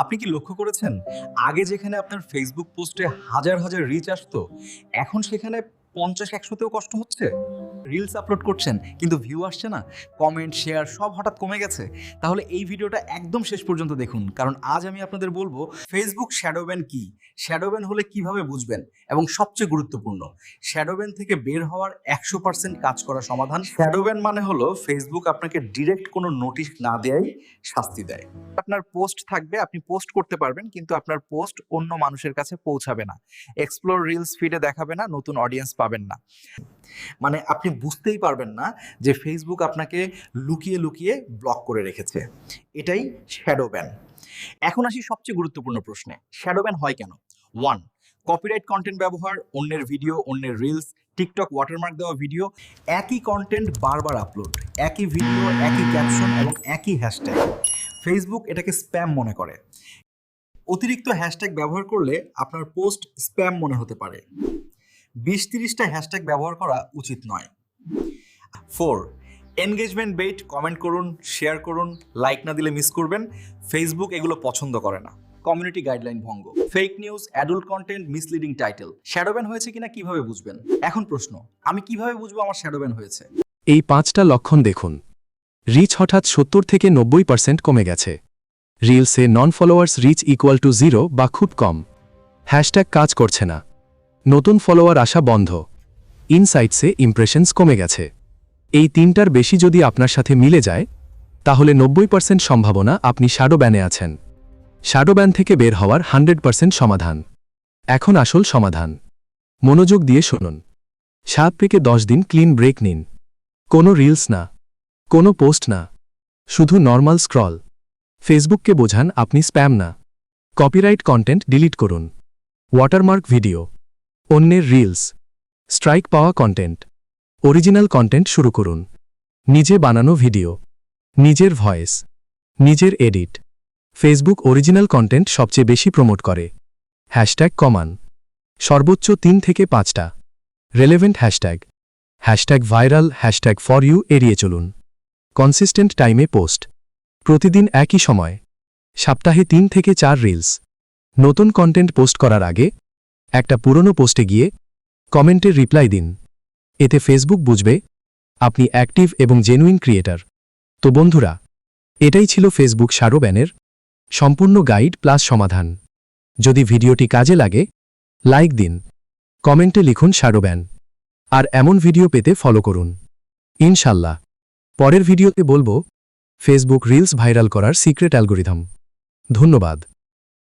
আপনি কি লক্ষ্য করেছেন? আগে যেখানে আপনার ফেসবুক পোস্টে হাজার হাজার রিচ আসতো, এখন সেখানে পঞ্চাশ, একশোতেও কষ্ট হচ্ছে? রিলস আপলোড করছেন, কিন্তু ভিউ আসছে না কমেন্ট শেয়ার সব হঠাৎ কমে গেছে। তাহলে এই ভিডিওটা একদম শেষ পর্যন্ত দেখুন, কারণ আজ আমি আপনাদের বলব ফেসবুক শ্যাডোব্যান কি? শ্যাডোব্যান হলে কীভাবে বুঝবেন? এবং সবচেয়ে গুরুত্বপূর্ণ শ্যাডোব্যান থেকে বের হওয়ার একশো পার্সেন্ট কাজ করা সমাধান। শ্যাডোব্যান মানে হলো ফেসবুক আপনাকে ডিরেক্ট কোনো নোটিশ না দেয়াই শাস্তি দেয়। আপনার পোস্ট থাকবে, আপনি পোস্ট করতে পারবেন, কিন্তু আপনার পোস্ট অন্য মানুষের কাছে পৌঁছাবে না। এক্সপ্লোর রিলস ফিডে দেখাবে না, নতুন অডিয়েন্স পাবেন না। মানে আপনি বুঝতেই পারবেন না যে ফেসবুক আপনাকে লুকিয়ে লুকিয়ে ব্লক করে রেখেছে। এটাই শ্যাডো ব্যান এখন আসি সবচেয়ে গুরুত্বপূর্ণ প্রশ্নে। শ্যাডো ব্যান হয় কেন? ওয়ান কপিরাইট কন্টেন্ট ব্যবহার, অন্যের ভিডিও অন্যের রিলস টিকটক ওয়াটারমার্ক দেওয়া ভিডিও একই কন্টেন্ট বারবার আপলোড একই ভিডিও একই ক্যাপশন এবং একই হ্যাশট্যাগ ফেসবুক এটাকে স্প্যাম মনে করে। অতিরিক্ত হ্যাশট্যাগ ব্যবহার করলে আপনার পোস্ট স্প্যাম মনে হতে পারে। বিশ তিরিশটা হ্যাশট্যাগ ব্যবহার করা উচিত নয়। ফোর এনগেজমেন্ট বেট কমেন্ট করুন শেয়ার করুন লাইক না দিলে মিস করবেন। ফেসবুক এগুলো পছন্দ করে না। কমিউনিটি গাইডলাইন ভঙ্গ। Fake news adult content misleading title shadowban হয়েছে কিনা কীভাবে বুঝবেন? এখন প্রশ্ন, আমি কীভাবে বুঝব আমার শ্যাডোব্যান হয়েছে? এই পাঁচটা লক্ষণ দেখুন। রিচ হঠাৎ সত্তর থেকে নব্বই পার্সেন্ট কমে গেছে। রিলসে non followers reach equal to zero বা খুব কম। হ্যাশট্যাগ কাজ করছে না। নতুন ফলোয়ার আসা বন্ধ। ইনসাইটসে ইমপ্রেশনস কমে গেছে। এই তিনটার বেশি যদি আপনার সাথে মিলে যায়, তাহলে নব্বই পার্সেন্ট সম্ভাবনা আপনি শ্যাডো ব্যানে আছেন। শ্যাডো ব্যান থেকে বের হওয়ার হান্ড্রেড পার্সেন্ট সমাধান। এখন আসল সমাধান। মনোযোগ দিয়ে শুনুন। সাত থেকে দশ দিন ক্লিন ব্রেক নিন। কোনো রিলস না। কোনো পোস্ট না। শুধু নর্মাল স্ক্রল। ফেসবুককে বোঝান আপনি স্প্যাম না। কপিরাইট কন্টেন্ট ডিলিট করুন। Watermark video. অন্যের রিলস। স্ট্রাইক পাওয়া কন্টেন্ট। অরিজিনাল কন্টেন্ট শুরু করুন। নিজে বানানো ভিডিও। নিজের ভয়েস। নিজের এডিট। ফেসবুক অরিজিনাল কন্টেন্ট সবচেয়ে বেশি প্রমোট করে। হ্যাশট্যাগ কমান। সর্বোচ্চ তিন থেকে পাঁচটা। Relevant hashtag. Hashtag viral, hashtag for you এড়িয়ে চলুন। কনসিস্টেন্ট টাইমে পোস্ট প্রতিদিন একই সময়। সপ্তাহে তিন থেকে চার রিলস নতুন কন্টেন্ট পোস্ট করার আগে, একটা পুরনো পোস্টে গিয়ে কমেন্টের রিপ্লাই দিন। এতে ফেসবুক বুঝবে, আপনি অ্যাক্টিভ এবং জেনুইন ক্রিয়েটার তো বন্ধুরা, এটাই ছিল ফেসবুক সারো ব্যানের সম্পূর্ণ গাইড প্লাস সমাধান। যদি ভিডিওটি কাজে লাগে লাইক দিন, কমেন্টে লিখুন সারো ব্যান। আর এমন ভিডিও পেতে ফলো করুন। ইনশাল্লাহ। পরের ভিডিওতে বলব ফেসবুক রিলস ভাইরাল করার সিক্রেট অ্যালগোরিদম ধন্যবাদ।